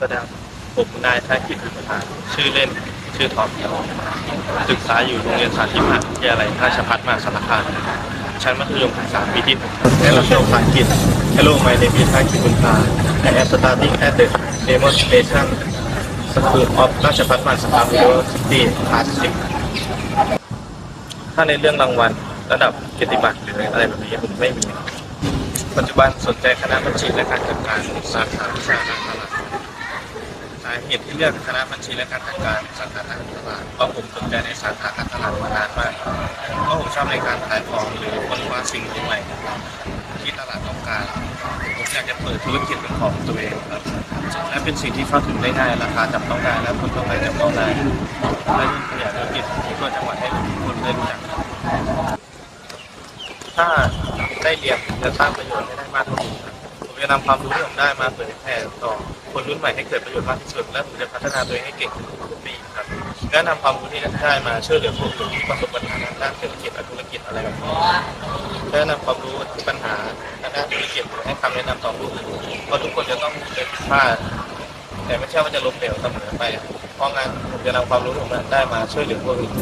นายธนกิจบุญพาชื่อเล่น ชื่อท็อปครับศึกษาอยู่โรงเรียนสาธิตมหาวิทยาลัยราชภัฏมหาสารคามชั้นมัธยมศึกษาปีที่หนึ่งและเราเรียนภาษาอังกฤษ Hello my name is ธนกิจบุญพา I am studying at the demonstration School of ราชภัฏมหาสารคาม University Part 10ถ้าในเรื่องรางวัลระดับเกียรติบัตรหรืออะไรแบบนี้ผมไม่มี ปัจจุบันสนใจคณะบัญชีและการจัดการสาขาวิชาการตลาด เหตุที่เลือกคณะบัญชีและการจัดการสาขาการตลาดเพราะผมสนใจในสาขาการตลาดมานานมากเพราะผมชอบในการขายของหรือค้นคว้าสิ่งใหม่ๆที่ตลาดต้องการผมอยากจะเปิดธุรกิจเป็นของตัวเองครับและเป็นสิ่งที่เข้าถึงได้ง่ายราคาจับต้องได้และคนทั่วไปจับต้องได้และยิ่งขยายธุรกิจทั่วจังหวัดให้คนได้รู้จักถ้าได้เรียนจะสร้างประโยชน์ให้ได้มากที่สุดครับ ผมจะนำความรู้ที่ผมได้มาเผยแผ่ต่อคนรุ่นใหม่ให้เกิดประโยชน์มากที่สุด และผมจะพัฒนาตัวเองให้เก่งขึ้นทุกปีครับและนำความรู้ที่ได้มาช่วยเหลือผู้อื่นที่ประสบปัญหาทางด้านเศรษฐกิจและธุรกิจอะไรแบบนี้และนำความรู้ที่ปัญหาทางด้านธุรกิจให้คำแนะนำต่อผู้อื่นเพราะทุกคนจะต้องเคยผิดพลาดแต่ไม่ใช่ว่าจะล้มเหลวเสมอไปเพราะงั้นผมจะนำความรู้ที่ผมได้มาช่วยเหลือผู้อื่น